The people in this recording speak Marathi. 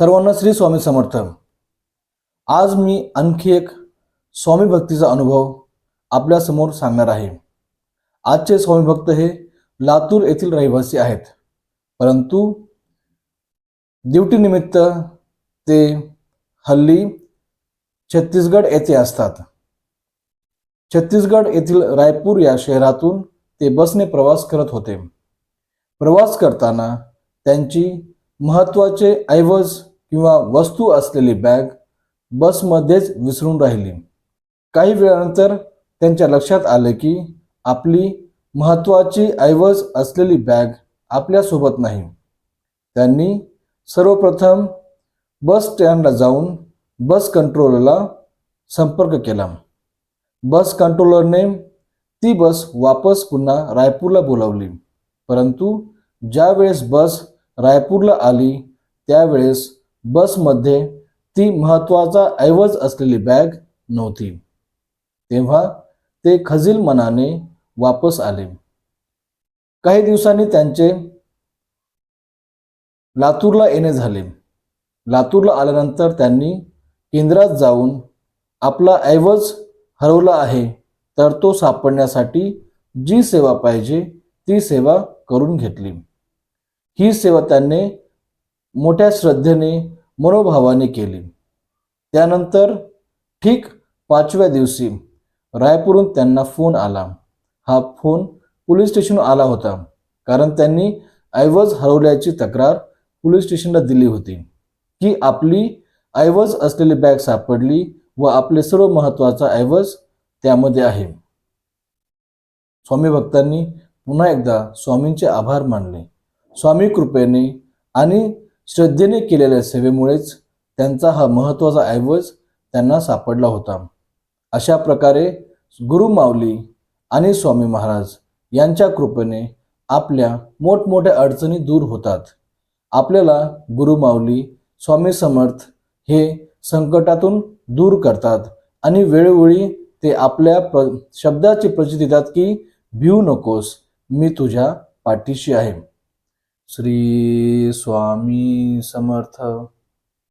सर्वांना श्री स्वामी समर्थ. आज मी आणखी एक स्वामी भक्तीचा अनुभव आपल्यासमोर सांगणार आहे. आजचे स्वामी भक्त हे लातूर येथील रहिवासी आहेत. परंतु ड्युटीनिमित्त ते हल्ली छत्तीसगड येथे असतात. छत्तीसगड येथील रायपूर या शहरातून ते बसने प्रवास करत होते. प्रवास करताना त्यांची महत्त्वाचे ऐवज किंवा वस्तू असलेली बॅग बसमध्येच विसरून राहिली. काही वेळानंतर त्यांच्या लक्षात आले की आपली महत्त्वाची ऐवज असलेली बॅग आपल्यासोबत नाही. त्यांनी सर्वप्रथम बस स्टँडला जाऊन बस कंट्रोलरला संपर्क केला. बस कंट्रोलरने ती बस वापस पुन्हा रायपूरला बोलावली. परंतु ज्यावेळेस बस रायपूरला आली त्यावेळेस बसमध्ये ती महत्त्वाचा ऐवज असलेली बॅग नव्हती. तेव्हा ते खजील मनाने वापस आले. काही दिवसांनी त्यांचे लातूरला येणे झाले. लातूरला आल्यानंतर त्यांनी केंद्रात जाऊन आपला ऐवज हरवला आहे तर तो सापडण्यासाठी जी सेवा पाहिजे ती सेवा करून घेतली. ही सेवा त्यांनी मोठ्या श्रद्धेने मनोभावाने केली. त्यानंतर ठीक पाचव्या दिवशी रायपूरहून त्यांना फोन आला. हा फोन पोलीस स्टेशनवर आला होता कारण त्यांनी ऐवज हरवल्याची तक्रार पोलीस स्टेशनला दिली होती की आपली ऐवज असलेली बॅग सापडली व आपले सर्व महत्त्वाचा ऐवज त्यामध्ये आहे. स्वामी भक्तांनी पुन्हा एकदा स्वामींचे आभार मानले. स्वामी कृपेने आणि श्रद्धेने केलेल्या सेवेमुळेच त्यांचा हा महत्त्वाचा ऐवज त्यांना सापडला होता. अशा प्रकारे गुरु माऊली आणि स्वामी महाराज यांच्या कृपेने आपल्या मोठमोठ्या अडचणी दूर होतात. आपल्याला गुरु माऊली स्वामी समर्थ हे संकटातून दूर करतात आणि वेळोवेळी ते आपल्या प्र शब्दाची प्रचिती देतात की भिऊ नकोस मी तुझ्या पाठीशी आहे. श्री स्वामी समर्थ।